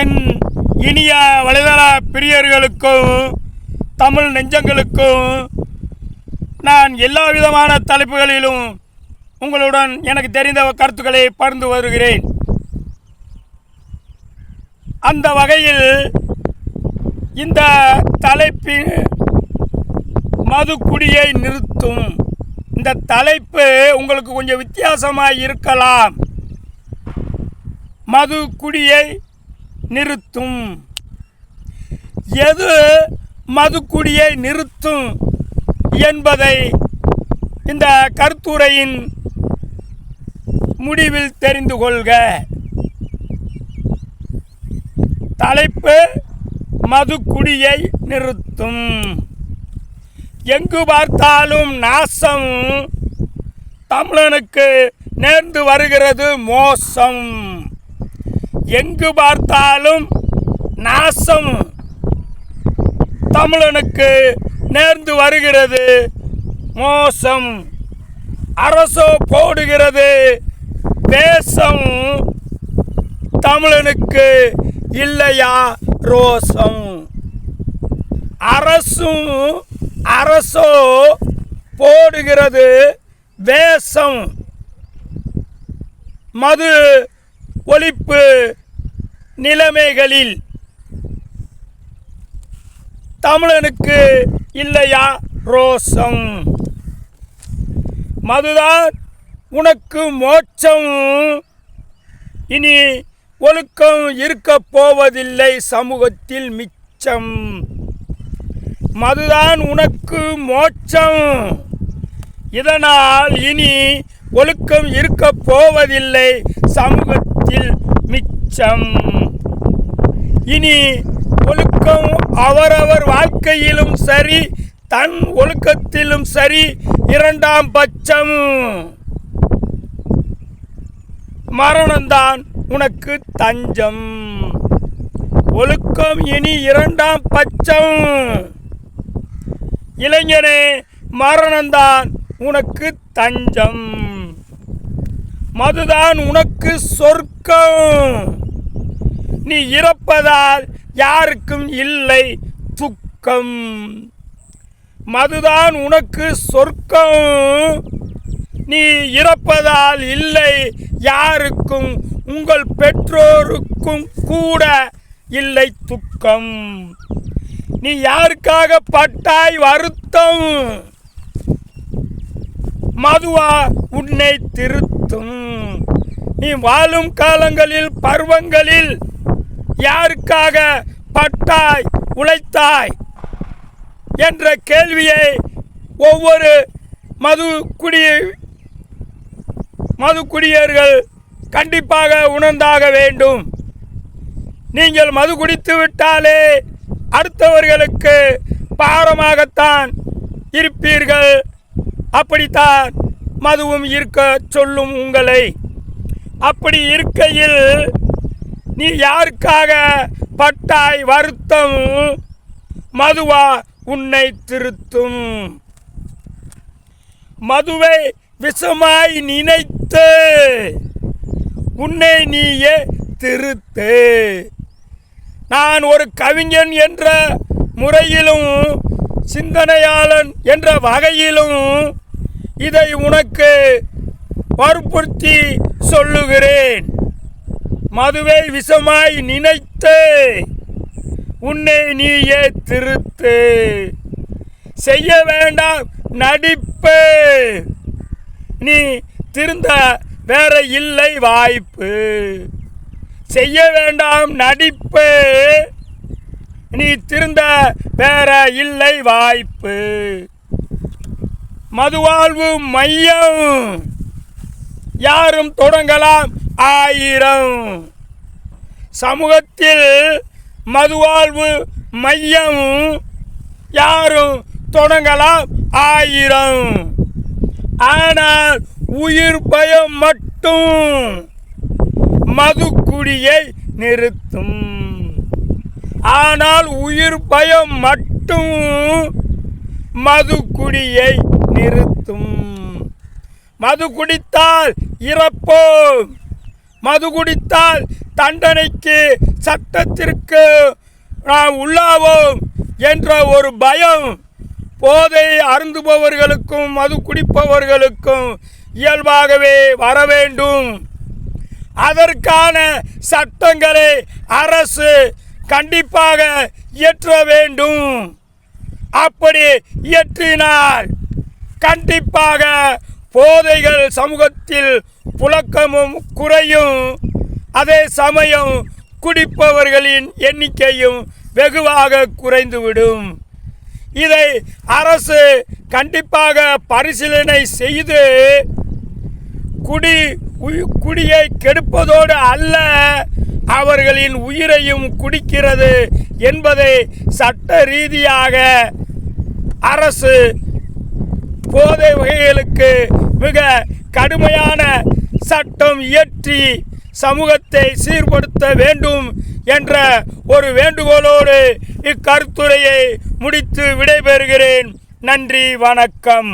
என் இனிய வலைதள பிரியர்களுக்கும் தமிழ் நெஞ்சங்களுக்கும் நான் எல்லா விதமான தலைப்புகளிலும் உங்களுடன் எனக்கு தெரிந்த கருத்துக்களை பகிர்ந்து வருகிறேன். அந்த வகையில் இந்த தலைப்பின் மதுக்குடியை நிறுத்தும். இந்த தலைப்பு உங்களுக்கு கொஞ்சம் வித்தியாசமாக இருக்கலாம். மது குடியை நிறுத்தும். எது மதுக்குடியை நிறுத்தும் என்பதை இந்த கருத்துரையின் முடிவில் தெரிந்து கொள்க. தலைப்பு மதுக்குடியை நிறுத்தும். எங்கு பார்த்தாலும் நாசம் தமிழனுக்கு நேர்ந்து வருகிறது மோசம். எங்கு பார்த்தாலும் நாசம். தமிழனுக்கு நேர்ந்து வருகிறது மோசம். அரசோ போடுகிறது வேஷம் தமிழனுக்கு இல்லையா ரோசம்? அரசும் அரசோ போடுகிறது வேஷம் மது ஒழிப்பு நிலைமைகளில் தமிழனுக்கு இல்லையா ரோசம் மதுதான் உனக்கு மோட்சம். இனி ஒழுக்கம் இருக்கப் போவதில்லை சமூகத்தில் மிச்சம். மதுதான் உனக்கு மோட்சம். இதனால் இனி ஒழுக்கம் இருக்க போவதில்லை. சமூகத்தில் மிச்சம். இனி ஒழுக்கம் அவரவர் வாழ்க்கையிலும் சரி தன் ஒழுக்கத்திலும் சரி இரண்டாம் பட்சம். மரணம்தான் உனக்கு தஞ்சம். ஒழுக்கம் இனி இரண்டாம் பட்சம். இளைஞனே மரணம்தான் உனக்கு தஞ்சம். மதுதான் உனக்கு சொர்க்கம். நீ இறப்பதால் யாருக்கும் இல்லை துக்கம். மதுதான் உனக்கு சொர்க்கம். நீ இறப்பதால் இல்லை யாருக்கும் உங்கள் பெற்றோருக்கும் கூட இல்லை துக்கம். நீ யாருக்காக பட்டாய் வருத்தம்? மதுவா உன்னை திருத்தும். நீ வாழும் காலங்களில் பருவங்களில் யாருக்காக பட்டாய் உழைத்தாய் என்ற கேள்வியை ஒவ்வொரு மது குடி மது குடியர்கள் கண்டிப்பாக உணர்ந்தாக வேண்டும். நீங்கள் மது குடித்து விட்டாலே அடுத்தவர்களுக்கு பாரமாகத்தான் இருப்பீர்கள். அப்படித்தான் மதுவும் இருக்க சொல்லும் உங்களை. அப்படி இருக்கையில் நீ யாருக்காக பட்டாய் வருத்தம்? மதுவா உன்னை திருத்தும். மதுவை விஷமாய் நினைத்து உன்னை நீயே திருத்து. நான் ஒரு கவிஞன் என்ற முறையிலும் சிந்தனையாளன் என்ற வகையிலும் இதை உனக்கு வற்புறுத்தி சொல்லுகிறேன். மதுவை விஷமாய் நினைத்து உன்னை நீயே திருத்து. செய்ய வேண்டாம் நடிப்பு. நீ திருந்த வேற இல்லை வாய்ப்பு. செய்ய வேண்டாம் நடிப்பு. நீ திருந்த வேற இல்லை வாய்ப்பு. மதுவாழ்வு மையம். யாரும் தொடங்கலாம். ஆயிரம். சமூகத்தில் மதுவாழ்வு மையம் யாரும் தொடங்கலாம். ஆயிரம். ஆனால் உயிர் பயம் மட்டும் மதுக்குடியை நிறுத்தும். ஆனால் உயிர் பயம் மட்டும் மதுக்குடியை நிறுத்தும். மது குடித்தால் இறப்போம். மது குடித்தால் தண்டனைக்கு சட்டத்திற்கு நாம் உள்ளாவோம் என்ற ஒரு பயம். போதை அருந்துபவர்களுக்கும் மது குடிப்பவர்களுக்கும் இயல்பாகவே வர வேண்டும். அதற்கான சட்டங்களை அரசு கண்டிப்பாக இயற்ற வேண்டும். அப்படி இயற்றினால் கண்டிப்பாக போதைகள் சமூகத்தில் புழக்கமும் குறையும். அதே சமயம் குடிப்பவர்களின் எண்ணிக்கையும் வெகுவாக குறைந்துவிடும். இதை அரசு கண்டிப்பாக பரிசீலனை செய்து குடி குடியை கெடுப்பதோடு அல்ல அவர்களின் உயிரையும் குடிக்கிறது என்பதை சட்ட ரீதியாக அரசு போதை வகைகளுக்கு மிக கடுமையான சட்டம் இயற்றி சமூகத்தை சீர்படுத்த வேண்டும் என்ற ஒரு வேண்டுகோளோடு இக்கருத்துரையை முடித்து விடைபெறுகிறேன். நன்றி வணக்கம்.